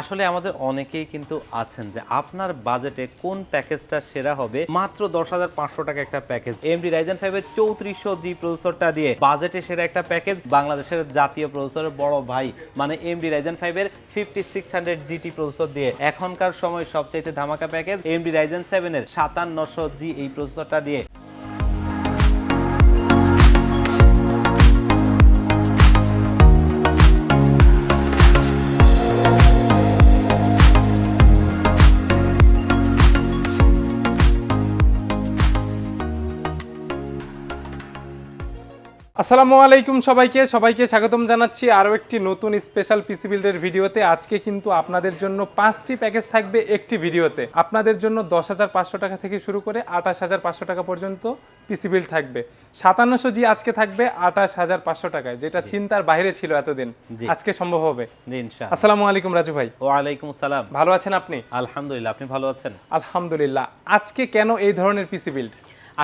আসলে আমাদের অনেকেই কিন্তু আছেন যে আপনার বাজেটে কোন প্যাকেজটা সেরা হবে? মাত্র দশ হাজার পাঁচশো টাকা একটা প্যাকেজ। এমডি রাইজেন ফাইভের চৌত্রিশশো জি প্রসেসরটা দিয়ে বাজেটে সেরা একটা প্যাকেজ। বাংলাদেশের জাতীয় প্রসেসরের বড় ভাই মানে এমডি রাইজেন ফাইভের fifty six hundred GT processor দিয়ে এখনকার সময় সবচাইতে ধামাকা প্যাকেজ এমডি রাইজেন সেভেনের সাতান্নশো জি এই প্রসেসরটা দিয়ে আসসালামু আলাইকুম সবাইকে সবাইকে স্বাগতম জানাচ্ছি আরও একটি নতুন স্পেশাল পিসি বিল্ডের ভিডিওতে। আজকে কিন্তু আপনাদের জন্য পাঁচটি প্যাকেজ থাকবে একটি ভিডিওতে। আপনাদের জন্য দশ হাজার পাঁচশো টাকা থেকে শুরু করে আঠাশ হাজার পাঁচশো টাকা পর্যন্ত পিসি বিল্ড থাকবে। সাতান্নশো জি আজকে থাকবে আঠাশ হাজার পাঁচশো টাকায় যেটা চিন্তার বাইরে ছিল এতদিন। আজকে সম্ভব হবে। আসসালামু আলাইকুম রাজু ভাই। ওয়ালাইকুম আসসালাম ভালো আছেন আপনি? আলহামদুলিল্লাহ আপনি ভালো আছেন? আলহামদুলিল্লাহ। আজকে কেন এই ধরনের পিসি বিল্ড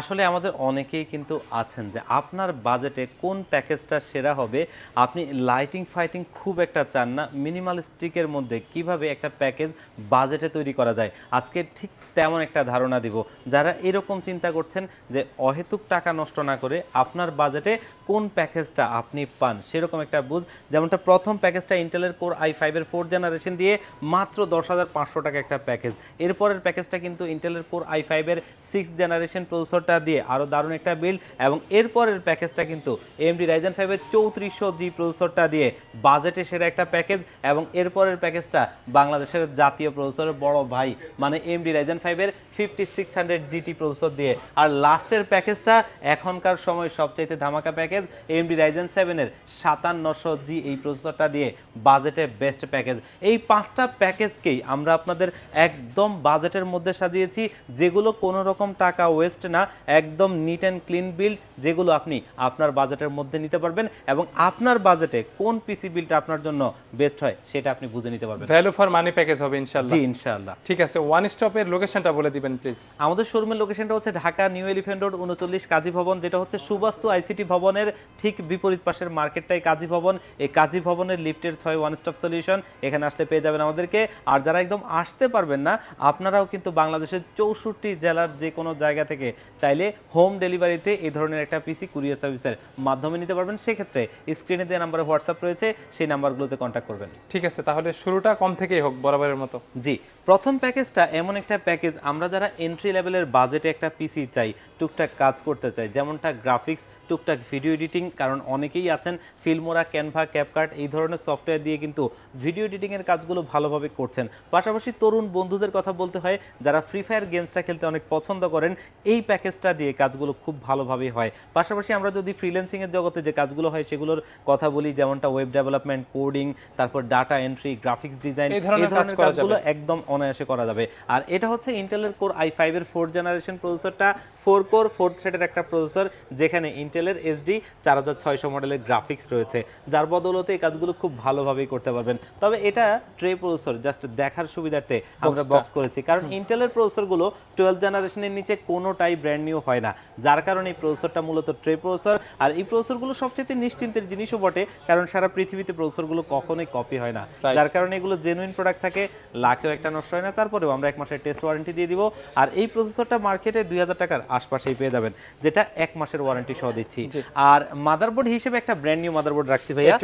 আসলে আমাদের অনেকেই কিন্তু আছেন যে আপনার বাজেটে কোন প্যাকেজটা সেরা হবে, আপনি লাইটিং ফাইটিং খুব একটা চান না মিনিমালিস্টিকের মধ্যে কীভাবে একটা প্যাকেজ বাজেটে তৈরি করা যায়। আজকে ঠিক তেমন একটা ধারণা দিব। যারা এরকম চিন্তা করছেন যে অহেতুক টাকা নষ্ট না করে আপনার বাজেটে কোন প্যাকেজটা আপনি পান, সেরকম একটা বুঝ। যেমনটা প্রথম প্যাকেজটা ইন্টেলের কোর আই ফাইভের ফোর জেনারেশন দিয়ে মাত্র দশ হাজার পাঁচশো টাকা একটা প্যাকেজ। এরপরের প্যাকেজটা কিন্তু ইন্টেলের কোর আই ফাইভের সিক্স জেনারেশন প্রসেসরটা দিয়ে আরও দারুণ একটা বিল্ড এবং এরপরের প্যাকেজটা কিন্তু এমডি রাইজেন ফাইভের চৌত্রিশশো জি প্রসেসরটা দিয়ে বাজেটে সেরা একটা প্যাকেজ এবং এরপরের প্যাকেজটা বাংলাদেশের জাতীয় প্রসেসরের বড় ভাই মানে এমডি রাইজেন ফাইভের fifty six hundred GT processor দিয়ে। আর লাস্টের প্যাকেজটা এখনকার সময় সবচাইতে ধামাকা প্যাকেজ এমডি রাইজেন সেভেনের সাতান্নশো জি এই প্রসেসরটা দিয়ে বাজেটে বেস্ট প্যাকেজ এই পাঁচটা প্যাকেজকেই আমরা আপনাদের একদম বাজেটের মধ্যে সাজিয়েছি যেগুলো কোনো রকম টাকা ওয়েস্ট না একদম নিট অ্যান্ড ক্লিন বিল্ড যেগুলো আপনি আপনার বাজেটের মধ্যে নিতে পারবেন এবং আপনার বাজেটে কোন পিসি বিলটা আপনার জন্য বেস্ট হয় সেটা আপনি বুঝে নিতে পারবেন। ভ্যালু ফর মানি প্যাকেজ হবে ইনশাল্লাহ জি ইনশাআল্লাহ। ঠিক আছে ওয়ান স্টপের লোকেশনটা বলে দিবেন প্লিজ আমাদের শোরুমের লোকেশনটা হচ্ছে ঢাকা নিউ এলিফেন্ট রোড উনচল্লিশ কাজী ভবন যেটা হচ্ছে সুবাস্তু আইসিটি ভবনের ঠিক বিপরীত পাশের মার্কেটটাই কাজী ভবন। এই কাজী ভবনের লিফটের ছয় ওয়ান স্টপ সলিউশন এখানে আসলে পেয়ে যাবেন আমাদেরকে। আর যারা একদম আসতে পারবেন না আপনারাও কিন্তু বাংলাদেশের চৌষট্টি জেলার যে কোনো জায়গা থেকে চাইলে হোম ডেলিভারিতে এই ধরনের একটা পিসি কুরিয়ার সার্ভিসের মাধ্যমে নিতে পারবেন। সেক্ষেত্রে স্ক্রিনে দেওয়া নাম্বারে হোয়াটসঅ্যাপ রয়েছে সেই নাম্বারগুলোতে কন্ট্যাক্ট করবেন। ঠিক আছে তাহলে শুরুটা কম থেকেই হোক বরাবরের মতো। জি প্রথম প্যাকেজটা এমন একটা প্যাকেজ আমরা যারা এন্ট্রি লেভেলের বাজেটে একটা পিসি চাই টুকটাক কাজ করতে চাই যেমনটা গ্রাফিক্স টুকটাক ভিডিও এডিটিং কারণ অনেকেই আছেন ফিল্মোরা ক্যানভা ক্যাপকার্ট এই ধরনের সফটওয়্যার দিয়ে কিন্তু ভিডিও এডিটিংয়ের কাজগুলো ভালোভাবে করছেন। পাশাপাশি তরুণ বন্ধুদের কথা বলতে হয় যারা ফ্রি ফায়ার গেমসটা খেলতে অনেক পছন্দ করেন এই প্যাকেজটা দিয়ে কাজগুলো খুব ভালোভাবেই হয়। পাশাপাশি আমরা যদি ফ্রিল্যান্সিংয়ের জগতে যে কাজগুলো হয় সেগুলোর কথা বলি যেমনটা ওয়েব ডেভেলপমেন্ট কোডিং তারপর ডাটা এন্ট্রি গ্রাফিক্স ডিজাইন এই ধরনের কাজগুলো একদম অনায়াসে করা যাবে। আর এটা হচ্ছে ইন্টেলের কোর আই ফাইভের ফোর্থ জেনারেশন প্রসেসরটা ফোর কোর ফোর থ্রেডের একটা প্রসেসর যেখানে ইন্টেলের এসডি চার হাজার ছয়শো মডেলের গ্রাফিক্স রয়েছে। যার বদলতে এই কাজগুলো খুব ভালোভাবেই করতে পারবেন। তবে এটা ট্রে প্রসেসর জাস্ট দেখার সুবিধার্থে আমরা বক্স করেছি। কারণ ইন্টেলের প্রসেসরগুলো টুয়েলভ জেনারেশনের নিচে কোনোটাই ব্র্যান্ড নিউ হয় না। যার কারণে এই প্রসেসরটা মূলত ট্রে প্রসেসর আর এই প্রসেসরগুলো সবচেয়ে নিশ্চিন্তের জিনিসও বটে কারণ সারা পৃথিবীতে প্রসেসরগুলো কখনোই কপি হয় না। যার কারণে এগুলো জেনুইন প্রোডাক্ট থাকে লাখেও একটা নষ্ট হয় না তারপরেও আমরা এক মাসের টেস্ট ওয়ারেন্টি দিয়ে দিব। আর এই প্রসেসরটা মার্কেটে দুই হাজার টাকার আশপাশেই পেয়ে যাবেন যেটা এক মাসের ওয়ারেন্টি সহ দিচ্ছি। আর মাদারবোর্ড হিসেবে একটা ব্র্যান্ড নিউ মাদারবোর্ড রাখছি ভাইয়া।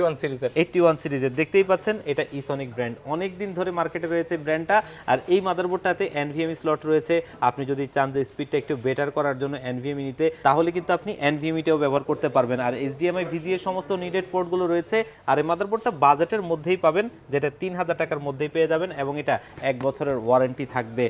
এইটি ওয়ান সিরিজের দেখতেই পাচ্ছেন এটা ইসনিক ব্র্যান্ড অনেক দিন ধরে মার্কেটে রয়েছে ব্র্যান্ডটা আর এই মাদারবোর্ডটাতে এনভিএমই স্লট রয়েছে। আপনি যদি চান যে স্পিডটা একটু বেটার করার জন্য এনভিএমই নিতে তাহলে কিন্তু আপনি এনভিএমিটাও ব্যবহার করতে পারবেন। আর এইচডিএমআই ভিজিএ সমস্ত নিডেড পোর্টগুলো রয়েছে। আর এই মাদারবোর্ডটা বাজেটের মধ্যেই পাবেন যেটা তিন হাজার টাকার মধ্যেই পেয়ে যাবেন এবং এটা এক বছরের ওয়ারেন্টি থাকবে।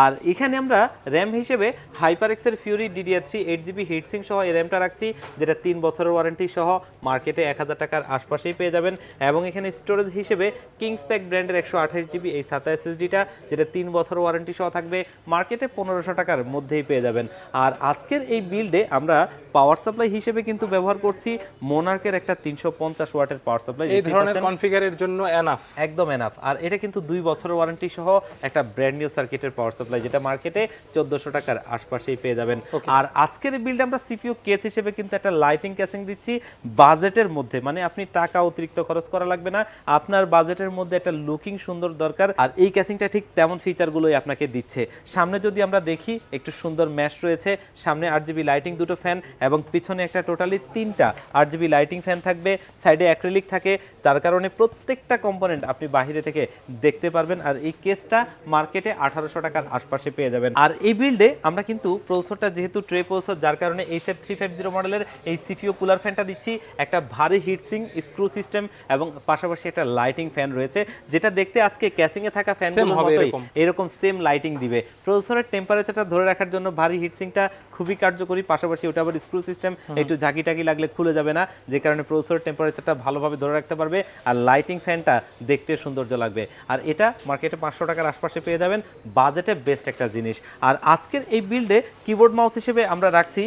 আর এখানে আমরা র্যাম হিসেবে হাইপার এক্সের Fury DDR three eight GB heatsink সহ এই র্যামটা রাখছি যেটা তিন বছরের ওয়ারেন্টি সহ মার্কেটে এক হাজার টাকার আশপাশেই পেয়ে যাবেন। এবং এখানে স্টোরেজ হিসেবে কিংস প্যাক ব্র্যান্ডের একশো আঠাশ জিবি এই সাতা এসএসডিটা যেটা তিন বছর ওয়ারেন্টি সহ থাকবে মার্কেটে পনেরোশো টাকার মধ্যেই পেয়ে যাবেন। আর আজকের এই বিল্ডে আমরা পাওয়ার সাপ্লাই হিসেবে কিন্তু ব্যবহার করছি মোনার্কের একটা তিনশো পঞ্চাশ ওয়াটের পাওয়ার সাপ্লাই এই ধরনের কনফিগারের জন্য এনাফ একদম এনাফ আর এটা কিন্তু দুই বছরের ওয়ারেন্টি সহ একটা ব্র্যান্ড নিউ সার্কিটের পাওয়ার সাপ্লাই যেটা মার্কেটে চোদ্দশো টাকার আশপাশেই পেয়ে যাবেন। আর আজকের বিল্ডে আমরা সিপিইউ কেস হিসেবে কিন্তু একটা লাইটিং কেসিং দিচ্ছি বাজেটের মধ্যে। মানে আপনি টাকা অতিরিক্ত খরচ করা লাগবে না আপনার বাজেটের মধ্যে একটা লুকিং সুন্দর দরকার আর এই ক্যাসিংটা ঠিক তেমন ফিচারগুলোই আপনাকে দিচ্ছে। সামনে যদি আমরা দেখি একটু সুন্দর ম্যাশ রয়েছে সামনে আট জিবি লাইটিং দুটো ফ্যান এবং পিছনে একটা টোটালি তিনটা আট জিবি লাইটিং ফ্যান থাকবে সাইডে অ্যাক্রিলিক থাকে তার কারণে প্রত্যেকটা কম্পোনেন্ট আপনি বাইরে থেকে দেখতে পারবেন। আর এই কেসটা মার্কেটে আঠারোশো টাকার আশপাশে পেয়ে যাবেন। আর এই বিল্ডে আমরা কিন্তু প্রসেসরটা যেহেতু ট্রে প্রসেসর যার কারণে এই সেফ থ্রি ফাইভ জিরো মডেলের এই সিপিও কুলার ফ্যানটা দিচ্ছি। একটা ভারী হিটসিং স্ক্রু সিস্টেম এবং পাশাপাশি একটা লাইটিং ফ্যান রয়েছে যেটা দেখতে আজকে ক্যাসিংয়ে থাকা ফ্যানগুলোর মতোই এরকম। সেম লাইটিং দিবে। প্রসেসরের টেম্পারেচারটা ধরে রাখার জন্য ভারী হিটসিংটা খুবই কার্যকরী পাশাপাশি ওটা আবার স্ক্রু সিস্টেম একটু ঝাঁকি টাকি লাগলে খুলে যাবে না যে কারণে প্রসেসরের টেম্পারেচারটা ভালোভাবে ধরে রাখতে পারবে আর লাইটিং ফ্যানটা দেখতে সৌন্দর্য লাগবে। আর এটা মার্কেটে পাঁচশো টাকার আশপাশে পেয়ে যাবেন। বাজেটে বেস্ট একটা জিনিস। আর আজকের এই বিল্ডে কিবোর্ড মাউস হিসেবে আমরা রাখছি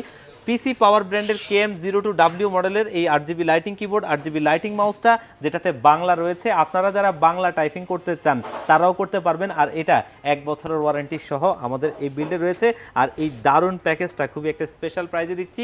পিসি পাওয়ার ব্র্যান্ডের K M zero two W মডেলের এই আট জিবি লাইটিং কিবোর্ড আট জিবি লাইটিং মাউসটা যেটাতে বাংলা রয়েছে। আপনারা যারা বাংলা টাইপিং করতে চান তারাও করতে পারবেন। আর এটা এক বছরের ওয়ারেন্টি সহ আমাদের এই বিল্ডে রয়েছে। আর এই দারুণ প্যাকেজটা খুবই একটা স্পেশাল প্রাইজে দিচ্ছি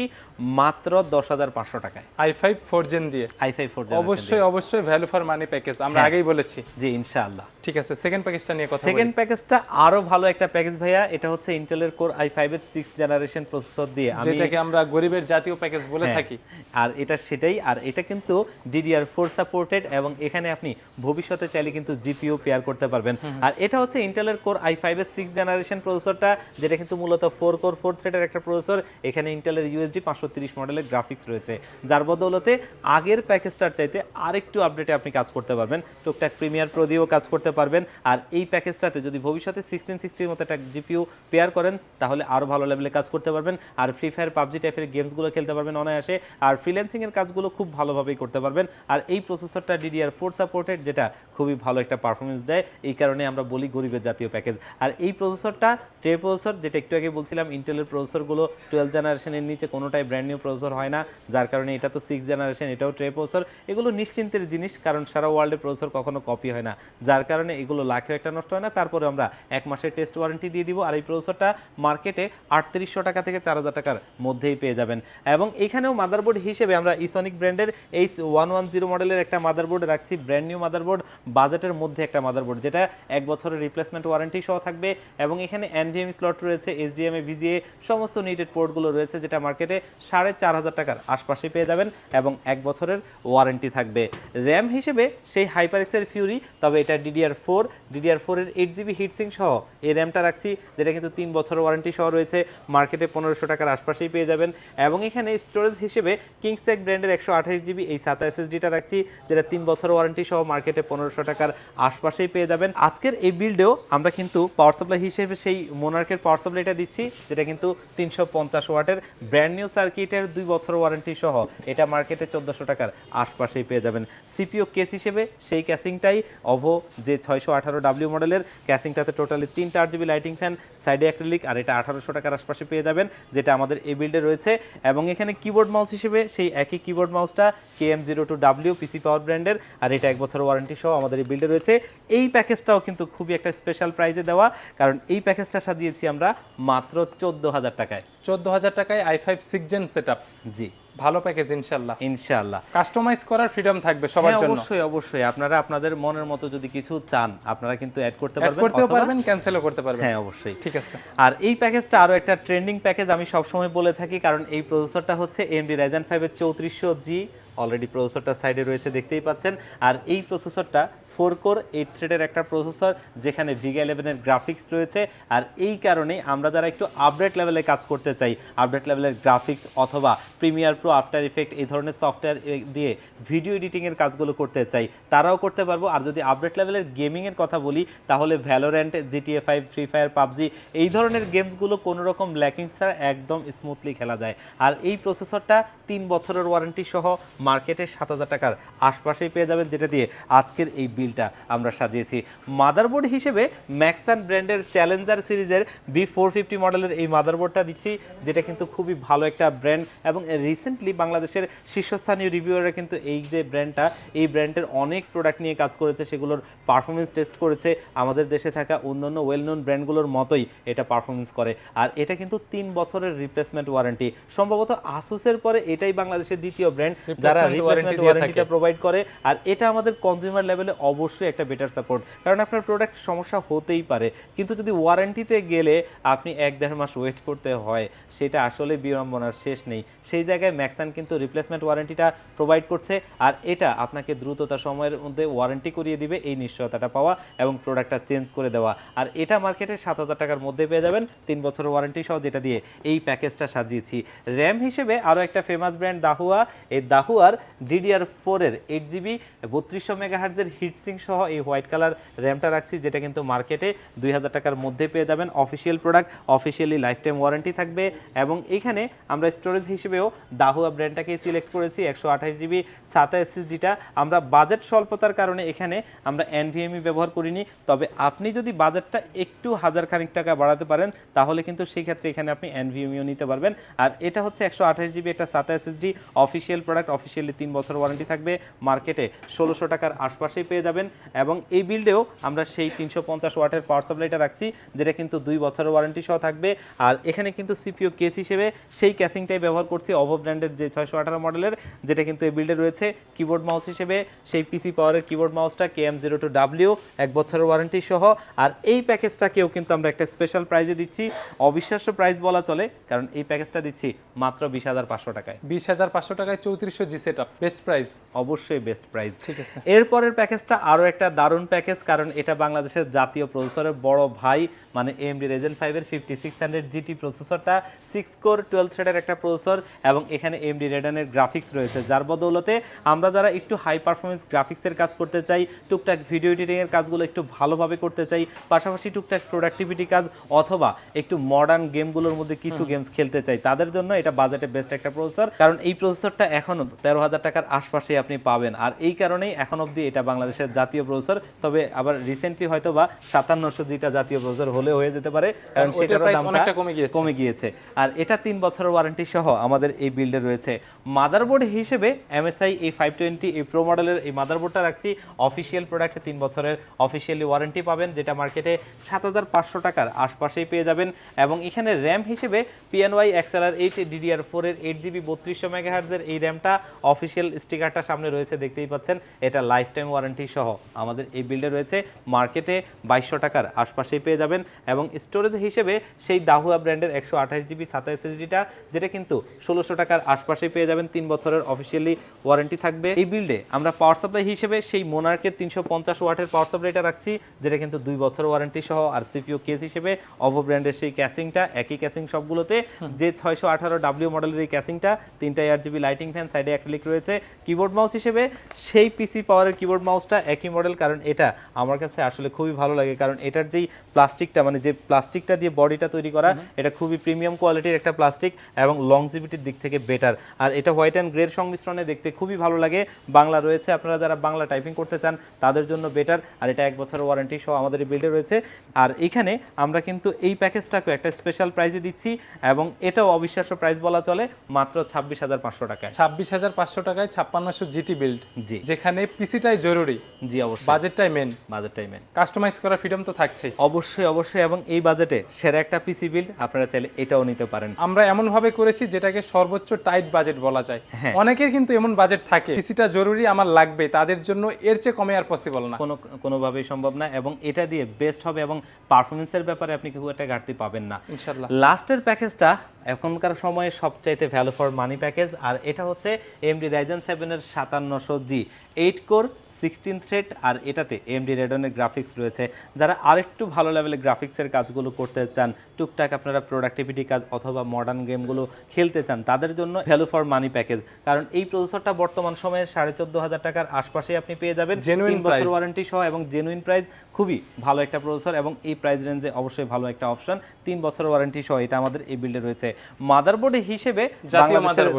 মাত্র দশ হাজার পাঁচশো টাকায়। আই ফাইভ ফোর জেন দিয়ে। আই ফাইভ ফোর জেন অবশ্যই অবশ্যই ভ্যালু ফর মানি প্যাকেজ আমরা হ্যাঁ। আগেই বলেছি। জি ইনশাআল্লাহ। ঠিক আছে সেকেন্ড প্যাকেজটা নিয়ে কথা সেকেন্ড প্যাকেজটা আরও ভালো একটা প্যাকেজ ভাইয়া এটা হচ্ছে ইন্টেলের কোর আই ফাইভের সিক্স জেনারেশন প্রসেসর দিয়ে। আমি যেটাকে আমরা গরিবের জাতীয় প্যাকেজ বলে হ্যাঁ, থাকি। আর এটা সেটাই আর এটা কিন্তু ডিডিআর ফোর সাপোর্টেড এবং এখানে আপনি ভবিষ্যতে চাইলে কিন্তু জিপিও পেয়ার করতে পারবেন। আর এটা হচ্ছে ইন্টেলের কোর আই ফাইভের সিক্স জেনারেশন প্রসেসরটা যেটা কিন্তু মূলত ফোর কোর ফোর থ্রেডের একটা প্রসেসর এখানে ইন্টেলের ইউএসডি পাঁচশো তিরিশ মডেলের গ্রাফিক্স রয়েছে। যার বদৌলতে আগের প্যাকেজটার চাইতে আরেকটু আপডেটে আপনি কাজ করতে পারবেন। টুকটাক প্রিমিয়ার প্রো দিয়েও কাজ করতে পারবেন। আর এই প্যাকেজটাতে যদি ভবিষ্যতে সিক্সটিন সিক্সটির মতো একটা জিপিও পেয়ার করেন তাহলে আরও ভালো লেভেলে কাজ করতে পারবেন। আর ফ্রি ফায়ার পাবজি টাইপের গেমসগুলো খেলতে পারবেন অনায়াসে। আর ফ্রিল্যান্সিংয়ের কাজগুলো খুব ভালোভাবেই করতে পারবেন। আর এই প্রসেসরটা ডিডিআর ফোর সাপোর্টেড যেটা খুবই ভালো একটা পারফরমেন্স দেয়। এই কারণে আমরা বলি গরিবের জাতীয় প্যাকেজ আর এই প্রসেসরটা ট্রে প্রসেসর যেটা একটু আগে বলছিলাম ইন্টেলের প্রসেসরগুলো টুয়েলভ জেনারেশনের নিচে কোনোটাই ব্র্যান্ড নিউ প্রসেসর হয় না। যার কারণে এটা তো সিক্স জেনারেশন এটাও ট্রে প্রসেসর এগুলো নিশ্চিন্তের জিনিস, কারণ সারা ওয়ার্ল্ডে প্রসেসর কখনো কপি হয় না। যার কারণে এগুলো লাখেও একটা নষ্ট হয় না। তারপরে আমরা এক মাসের টেস্ট ওয়ারেন্টি দিয়ে দিব। আর এই প্রসেসরটা মার্কেটে আটত্রিশশো টাকা থেকে চার হাজার টাকার মধ্যেই পেয়ে যাবেন। এবং এখানেও মাদারবোর্ড হিসেবে আমরা ইসনিক ব্র্যান্ডের এই ওয়ান ওয়ান জিরো মডেলের একটা মাদারবোর্ড রাখছি ব্র্যান্ড নিউ মাদারবোর্ড বাজেটের মধ্যে একটা মাদারবোর্ড যেটা এক বছরের রিপ্লেসমেন্ট ওয়ারেন্টি সহ থাকবে। এবং এখানে এনভিএম স্লট রয়েছে এইচডিএমএ ভিজিএ সমস্ত নিটেড পোর্টগুলো রয়েছে, যেটা মার্কেটে সাড়ে চার হাজার টাকার আশপাশে পেয়ে যাবেন এবং এক বছরের ওয়ারেন্টি থাকবে। র্যাম হিসেবে সেই হাইপারএক্সের ফিউরি তবে এটা ডিডিআর ফোর ডিডিআর ফোরের এইট জিবি হিটসিং সহ এই র্যামটা রাখছি, যেটা কিন্তু তিন বছরের ওয়ারেন্টি সহ রয়েছে। মার্কেটে পনেরোশো টাকার আশপাশেই পেয়ে যাবেন। এবং এখানে স্টোরেজ হিসেবে কিংসটেক ব্র্যান্ডের একশো আঠাশ জিবি এই সাতা এসএসডিটা রাখছি, যেটা তিন বছর ওয়ারেন্টি সহ মার্কেটে পনেরোশো টাকার আশপাশেই পেয়ে যাবেন। আজকের এই বিল্ডেও আমরা কিন্তু পাওয়ার সাপ্লাই হিসেবে সেই মোনার্কের পাওয়ার সাপ্লাইটা দিচ্ছি, যেটা কিন্তু তিনশো পঞ্চাশ ওয়াটের ব্র্যান্ড নিউ সার্কিটের দুই বছর ওয়ারেন্টি সহ এটা মার্কেটে চোদ্দোশো টাকার আশপাশেই পেয়ে যাবেন। সিপিও কেস হিসেবে সেই ক্যাসিংটাই অভো যে ছয়শো আঠারো ডাব্লিউ মডেলের ক্যাসিংটাতে টোটালি তিনটা আট জিবি লাইটিং ফ্যান সাইডে অ্যাক্রিলিক আর এটা আঠারোশো টাকার আশপাশে পেয়ে যাবেন, যেটা আমাদের এই বিল্ডে রয়েছে এবং এখানে কিবোর্ড মাউস হিসেবে সেই একই keyboard মাউসটা K M zero two W PC power ব্র্যান্ডের আর এটা এক বছর ওয়ারেন্টি সহ আমাদের এই বিল্ডে রয়েছে। এই প্যাকেজটাও কিন্তু খুবই একটা স্পেশাল প্রাইজে দেওয়া কারণ এই প্যাকেজটা সাজিয়েছি আমরা মাত্র চোদ্দ হাজার টাকায়। চোদ্দ হাজার টাকায় I five six gen set জি। ভালো প্যাকেজ ইনশাল্লাহ ইনশাআল্লাহ। কাস্টমাইজ করার ফ্রিডম থাকবে সবার হ্যাঁ, জন্য। অবশ্যই অবশ্যই। আপনারা আপনাদের মনের মতো যদি কিছু চান আপনারা কিন্তু অ্যাড করতে পারবেন করতেও পারবেন ক্যান্সেলও করতে পারবেন। হ্যাঁ অবশ্যই। ঠিক আছে। আর এই প্যাকেজটা আরও একটা ট্রেন্ডিং প্যাকেজ আমি সবসময় বলে থাকি কারণ এই প্রসেসরটা হচ্ছে এমডি রাইজেন ফাইভের চৌত্রিশশো জি অলরেডি প্রসেসরটা সাইডে রয়েছে দেখতেই পাচ্ছেন। আর এই প্রসেসরটা ফোর কোর, এইট থ্রেডের একটা প্রসেসর যেখানে ভিগা ইলেভেনের গ্রাফিক্স রয়েছে। আর এই কারণেই আমরা যারা একটু আপডেট লেভেলে কাজ করতে চাই আপডেট লেভেলের গ্রাফিক্স অথবা প্রিমিয়ার প্রো আফটার ইফেক্ট এই ধরনের সফটওয়্যার দিয়ে ভিডিও এডিটিংয়ের কাজগুলো করতে চাই, তারাও করতে পারব। আর যদি আপডেট লেভেলের গেমিংয়ের কথা বলি, তাহলে Valorant GTA five Free Fire PUBG এই ধরনের গেমসগুলো কোনো রকম ল্যাকিং ছাড়া একদম স্মুথলি খেলা যায়। আর এই প্রসেসরটা তিন বছরের ওয়ারেন্টি সহ মার্কেটে সাত হাজার টাকার আশপাশেই পেয়ে যাবেন, যেটা দিয়ে আজকের এই বিলটা আমরা সাজিয়েছি। মাদারবোর্ড হিসেবে ম্যাক্সান ব্র্যান্ডের চ্যালেঞ্জার সিরিজের বি ফোর ফিফটি মডেলের এই মাদারবোর্ডটা দিচ্ছি যেটা কিন্তু খুবই ভালো একটা ব্র্যান্ড এবং রিসেন্টলি বাংলাদেশের শীর্ষস্থানীয় রিভিউয়াররা কিন্তু এই যে ব্র্যান্ডটা এই ব্র্যান্ডের অনেক প্রোডাক্ট নিয়ে কাজ করেছে সেগুলোর পারফরমেন্স টেস্ট করেছে। আমাদের দেশে থাকা অন্যান্য ওয়েল নোন ব্র্যান্ডগুলোর মতোই এটা পারফরমেন্স করে। আর এটা কিন্তু তিন বছরের রিপ্লেসমেন্ট ওয়ারেন্টি সম্ভবত আসুসের পরে এটাই বাংলাদেশের দ্বিতীয় ব্র্যান্ড যারা রিপ্লেসমেন্ট ওয়ারেন্টিটা প্রোভাইড করে। আর এটা আমাদের কনজিউমার লেভেলে অবশ্যই একটা বেটার সাপোর্ট কারণ আপনার প্রোডাক্ট সমস্যা হতেই পারে। কিন্তু যদি ওয়ারেন্টিতে গেলে আপনি এক দেড় মাস ওয়েট করতে হয়, সেটা আসলে বিড়ম্বনার শেষ নেই। সেই জায়গায় ম্যাক্সান কিন্তু রিপ্লেসমেন্ট ওয়ারেন্টিটা প্রোভাইড করছে আর এটা আপনাকে দ্রুততা সময়ের মধ্যে ওয়ারেন্টি করিয়ে দিবে এই নিশ্চয়তাটা পাওয়া এবং প্রোডাক্টটা চেঞ্জ করে দেওয়া। আর এটা মার্কেটে সাত হাজার টাকার মধ্যে পেয়ে যাবেন। তিন বছরের ওয়ারেন্টি সহ যেটা দিয়ে এই প্যাকেজটা সাজিয়েছি। র্যাম হিসেবে আরও একটা ফেমাস ব্র্যান্ড দাহুয়া এই দাহুয়ার ডিডিআর ফোরের এইট জিবি বত্রিশশো মেগাহার্জের হিটসিং সহ এই হোয়াইট কালার র্যামটা রাখছি, যেটা কিন্তু মার্কেটে দুই হাজার টাকার মধ্যে পেয়ে যাবেন। Official product, officially life time warranty থাকবে এবং এখানে আমরা স্টোরেজ হিসেবেও দাহুয়া ব্র্যান্ডটাকেই সিলেক্ট করেছি, একশো আঠাশ জিবি সাতা এসএসডিটা। আমরা বাজেট স্বল্পতার কারণে এখানে আমরা এনভিএমই ব্যবহার করিনি, তবে আপনি যদি বাজেটটা একটু হাজার খানিক টাকা বাড়াতে পারেন, তাহলে কিন্তু সেই ক্ষেত্রে এখানে আপনি এনভিএমইও নিতে পারবেন। আর এটা হচ্ছে একশো আঠাশ জিবি একটা সাতা এসএসডি, অফিসিয়াল প্রোডাক্ট, অফিসিয়ালি তিন বছর ওয়ারেন্টি থাকবে। মার্কেটে ষোলোশো টাকার আশপাশেই পেয়ে যাবেন। এবং এই বিল্ডেও আমরা সেই তিনশো পঞ্চাশ ওয়াটের পাওয়ার সাপ্লাইটা রাখছি যেটা কিন্তু দুই বছরের ওয়ারেন্টি সহ থাকবে। আর এখানে কিন্তু সিপিও কেস হিসেবে সেই ক্যাসিংটাই ব্যবহার করছি অভো ব্র্যান্ডের যে ছয়শো আঠারো মডেলের যেটা কিন্তু এই বিল্ডে রয়েছে। কিবোর্ড মাউস হিসেবে সেই পিসি পাওয়ারের keyboard মাউসটা K M zero two W এক বছরের ওয়ারেন্টি সহ। আর এই প্যাকেজটাকেও কিন্তু আমরা একটা স্পেশাল প্রাইজে দিচ্ছি। অবিশ্বাস্য প্রাইস বলা চলে কারণ এই প্যাকেজটা দিচ্ছি মাত্র বিশ হাজার পাঁচশো টাকায়। বিশ হাজার পাঁচশো টাকায় চৌত্রিশশো G set up best price অবশ্যই বেস্ট প্রাইস ঠিক আছে। এরপরের প্যাকেজটা আরও একটা দারুণ প্যাকেজ কারণ এটা বাংলাদেশের জাতীয় প্রসেসরের বড় ভাই মানে এমডি রেজেন ফাইভের ফিফটি সিক্স হান্ড্রেড জিটি প্রসেসরটা সিক্স কোর টুয়েলভ থ্রেডের একটা প্রসেসর এবং এখানে এমডি রেডানের গ্রাফিক্স রয়েছে। যার বদৌলতে আমরা যারা একটু হাই পারফরমেন্স গ্রাফিক্সের কাজ করতে চাই টুকটাক ভিডিও এডিটিংয়ের কাজগুলো একটু ভালোভাবে করতে চাই পাশাপাশি টুকটাক প্রোডাক্টিভিটি কাজ অথবা একটু মডার্ন গেমগুলোর মধ্যে কিছু গেমস খেলতে চাই তাদের জন্য এটা বাজেটে বেস্ট একটা প্রসেসর কারণ এই প্রসেসরটা এখনও তেরো হাজার টাকার আশপাশে আপনি পাবেন। আর এই কারণেই এখন অবধি এটা বাংলাদেশের জাতীয় প্রসেসর তবে আবার রিসেন্টলি হয়তো বা সাতান্নশো যেটা জাতীয় প্রসেসর হলে হয়ে যেতে পারে কারণ সেটারও দামটা কমে গিয়েছে। কমে গিয়েছে। আর এটা তিন বছরের ওয়ারেন্টি সহ আমাদের এই বিল্ডে রয়েছে। মাদারবোর্ড হিসেবে এমএসআই এই ফাইভ টোয়েন্টি এই প্রো মডেলের এই মাদারবোর্ডটা রাখছি। অফিসিয়াল প্রোডাক্টে তিন বছরের অফিসিয়ালি ওয়ারেন্টি পাবেন যেটা মার্কেটে সাত হাজার পাঁচশো টাকার আশপাশেই পেয়ে যাবেন। এবং এখানে র্যাম হিসেবে পিএনওয়াই এক্সএলআর এইট ডিডিআর ফোরের এইট জিবি বত্রিশশো মেগাহার্জের এই র্যামটা অফিসিয়াল স্টিকারটা সামনে রয়েছে দেখতেই পাচ্ছেন। এটা লাইফ টাইম ওয়ারেন্টি সহ আমাদের এই বিল্ডে রয়েছে। মার্কেটে বাইশশো টাকার আশপাশেই পেয়ে যাবেন এবং স্টোরেজ হিসেবে সেই দাহুয়া ব্র্যান্ডের একশো আঠাশ জিবি সাতাইশ এসডিটা যেটা কিন্তু ষোলোশো টাকার আশপাশেই পেয়ে যাবেন। তিন বছরের অফিসিয়ালি ওয়ারেন্টি থাকবে। এই বিল্ডে আমরা পাওয়ার সাপ্লাই হিসেবে সেই মোনার্কের তিনশো পঞ্চাশ ওয়াটের পাওয়ার সাপ্লাইটা রাখছি যেটা কিন্তু দুই বছর ওয়ারেন্টি সহ আর সিপিও কেস হিসেবে অভো ব্র্যান্ডের সেই ক্যাসিংটা একই ক্যাসিং সবগুলোতে। যে ছয়শো আঠারো ডাব্লিউ মডেলের এই ক্যাসিংটা তিনটা এয়ার জিবি লাইটিং ফ্যান সাইডে অ্যাক্রিলিক রয়েছে। কিবোর্ড মাউস হিসেবে সেই পিসি পাওয়ারের কিবোর্ড মাউসটা একই মডেল কারণ এটা আমার কাছে আসলে খুবই ভালো লাগে কারণ এটার যেই প্লাস্টিকটা মানে যে প্লাস্টিকটা দিয়ে বডিটা তৈরি করা এটা খুবই প্রিমিয়াম কোয়ালিটির একটা প্লাস্টিক এবং লংজিভিটির দিক থেকে বেটার আর এটা হোয়াইট অ্যান্ড গ্রের সংমিশ্রণে দেখতে খুবই ভালো লাগে। বাংলা রয়েছে আপনারা যারা বাংলা টাইপিং করতে চান তাদের জন্য বেটার আর এটা এক বছরের ওয়ারেন্টি সহ আমাদের এই বিল্ডে রয়েছে। আর এখানে আমরা কিন্তু এই প্যাকেজটাকে একটা স্পেশাল প্রাইজে দিচ্ছি এবং এটাও অবিশ্বাস্য প্রাইস বলা চলে মাত্র ছাব্বিশ হাজার পাঁচশো টাকায়। ছাব্বিশ হাজার পাঁচশো টাকায় ছাপ্পান্নশো জিটি বিল্ড জি। যেখানে পিসিটাই জরুরি। জি অবশ্যই। বাজেটটাই মেন বাজেট টাইমে কাস্টমাইজ করার ফ্রিডম তো থাকছেই। অবশ্যই অবশ্যই এবং এই বাজেটে সেরা একটা পিসি বিল্ড আপনারা চাইলে এটাও নিতে পারেন। আমরা এমন ভাবে করেছি যেটাকে সর্বোচ্চ টাইট বাজেট বলা যায়। হ্যাঁ। অনেকের কিন্তু এমন বাজেট থাকে পিসিটা জরুরি আমার লাগবে তাদের জন্য এর চেয়ে কমে আর পসিবল না। কোনো কোনোভাবেই সম্ভব না এবং এটা দিয়ে বেস্ট হবে এবং পারফরমেন্সের ব্যাপারে আপনি খুব একটা ঘাটতি পাবেন না। ইনশাল্লাহ লাস্টের প্যাকেজটা এখনকার সময়ে সবচাইতে ভ্যালু ফর মানি প্যাকেজ আর এটা হচ্ছে এমডি রাইজেন সেভেনের সাতান্নশো G eight core sixteen thread আর এটাতে এমডি রেডনের গ্রাফিক্স রয়েছে। যারা আরেকটু ভালো লেভেলের গ্রাফিক্সের কাজগুলো করতে চান টুকটাক আপনারা প্রোডাক্টিভিটি কাজ অথবা মডার্ন গেমগুলো খেলতে চান তাদের জন্য ভ্যালু ফর মানি প্যাকেজ কারণ এই প্রসেসরটা বর্তমান সময়ে সাড়ে চোদ্দ হাজার টাকার আশপাশে আপনি পেয়ে যাবেন। তিন বছর ওয়ারেন্টি সহ এবং জেনুইন প্রাইস খুবই ভালো একটা প্রসেসর এবং এই প্রাইস রেঞ্জে অবশ্যই ভালো একটা অপশন তিন বছর ওয়ারেন্টি সহ এটা আমাদের এই বিল্ডে রয়েছে। মাদারবোর্ড হিসেবে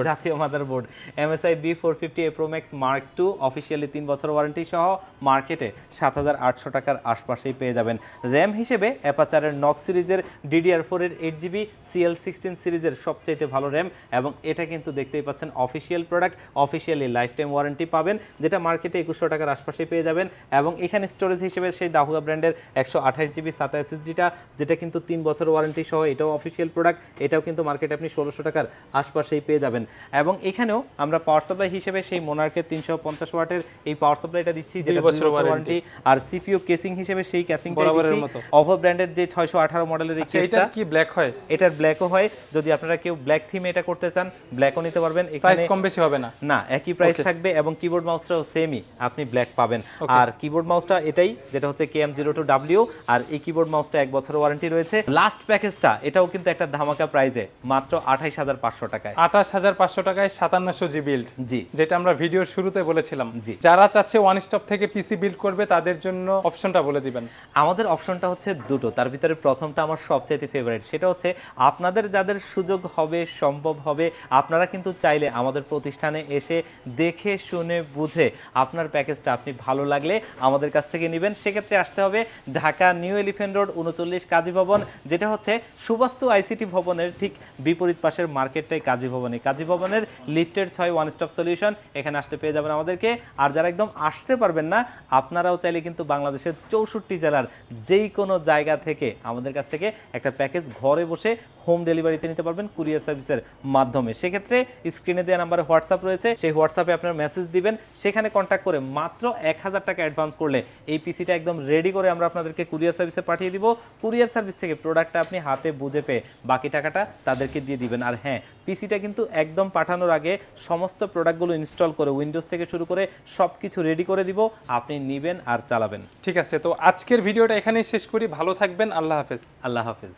জাতীয় motherboard MSI B four fifty A pro max mark two officially তিন বছর ওয়ারেন্টি ওয়ারেন্টি সহ মার্কেটে সাত হাজার আটশো টাকার আশপাশেই পেয়ে যাবেন। র্যাম হিসেবে অ্যাপাচারের নক সিরিজের ডিডিআর ফোরের এইট জিবি সিএল সিক্সটিন সিরিজের সবচাইতে ভালো র্যাম এবং এটা কিন্তু দেখতেই পাচ্ছেন official product, officially life time warranty পাবেন, যেটা মার্কেটে একুশশো টাকার আশপাশে পেয়ে যাবেন এবং এখানে স্টোরেজ হিসেবে সেই দাহুয়া ব্র্যান্ডের একশো আঠাশ জিবি সাতা এসএসডিটা যেটা কিন্তু তিন বছর ওয়ারেন্টি সহ এটাও অফিসিয়াল প্রোডাক্ট, এটাও কিন্তু মার্কেটে আপনি ষোলোশো টাকার আশপাশেই পেয়ে যাবেন। এবং এখানেও আমরা পাওয়ার সাপ্লাই হিসেবে সেই মোনার্কের তিনশো পঞ্চাশ ওয়াটের এই পাওয়ার সাপ্লাইটা দিচ্ছি যেটা বছর ওয়ারেন্টি আর সিপিইউ কেসিং হিসেবে সেই কেসিংটা দিচ্ছি। অভো ব্র্যান্ডের যে ছয়শো আঠারো মডেলের এই আচ্ছা কেসটা এটা কি ব্ল্যাক হয়? এটার ব্ল্যাকও হয়। যদি আপনারা কেউ ব্ল্যাক থিমে এটা করতে চান ব্ল্যাকও নিতে পারবেন। প্রাইস কম বেশি হবে না? না একই প্রাইস থাকবে এবং কিবোর্ড মাউসটাও সেমই আপনি ব্ল্যাক পাবেন। আর কিবোর্ড মাউসটা এটাই যেটা হচ্ছে K M zero two W আর এই কিবোর্ড মাউসটা এক বছর ওয়ারেন্টি রয়েছে। লাস্ট প্যাকেজটা এটাও কিন্তু একটা ধামাকা প্রাইজে মাত্র আঠাইশ হাজার পাঁচশো টাকায়। আঠাশ হাজার পাঁচশো টাকায় সাতান্নশো জি বিল্ড জি। যেটা আমরা ভিডিওর শুরুতে বলেছিলাম। জি। যারা চাচ্ছে ওয়ান স্টপ থেকে পিসি বিল্ড করবে, তাদের জন্য অপশনটা বলে দিবেন। আমাদের অপশনটা হচ্ছে দুটো, তার ভিতরে প্রথমটা আমার সবচাইতে ফেভারিট সেটা হচ্ছে আপনাদের যাদের সুযোগ হবে, সম্ভব হবে, আপনারা কিন্তু চাইলে আমাদের প্রতিষ্ঠানে এসে দেখে, শুনে, বুঝে আপনার প্যাকেজটা আপনি ভালো লাগলে আমাদের কাছ থেকে নেবেন। সেক্ষেত্রে আসতে হবে ঢাকা নিউ এলিফেন্ট রোড, উনচল্লিশ কাজী ভবন, যেটা হচ্ছে সুবাস্তু আইসিটি ভবনের ঠিক বিপরীত পাশের মার্কেটটাই কাজী ভবনে কাজী ভবনের লিফটেড ছয় ওয়ান স্টপ সলিউশন এখানে আসতে পেয়ে যাবেন আমাদেরকে। আর যারা একদম আসতে পারবেন না, আপনারাও চাইলে কিন্তু বাংলাদেশের চৌষট্টি জেলার যেই কোনো জায়গা থেকে আমাদের কাছ থেকে একটা প্যাকেজ ঘরে বসে হোম ডেলিভারিতে নিতে পারবেন কুরিয়ার সার্ভিসের মাধ্যমে। সেক্ষেত্রে স্ক্রিনে দেওয়া নাম্বারে হোয়াটসঅ্যাপ রয়েছে, সেই হোয়াটসঅ্যাপে আপনার মেসেজ দিবেন, সেখানে কন্ট্যাক্ট করে মাত্র এক হাজার টাকা অ্যাডভান্স করলে এই পিসিটা একদম রেডি করে আমরা আপনাদেরকে কুরিয়ার সার্ভিসে পাঠিয়ে দিব। কুরিয়ার সার্ভিস থেকে প্রোডাক্টটা আপনি হাতে বুঝে পেয়ে বাকি টাকাটা তাদেরকে দিয়ে দিবেন। আর হ্যাঁ পিসিটা কিন্তু একদম পাঠানোর আগে সমস্ত প্রোডাক্টগুলো ইনস্টল করে উইন্ডোজ থেকে শুরু করে সব কিছু রেডি করে দিব আপনি নিবেন আর চালাবেন। ঠিক আছে তো আজকের ভিডিওটা এখানেই শেষ করি। ভালো থাকবেন আল্লাহ হাফেজ। আল্লাহ হাফেজ।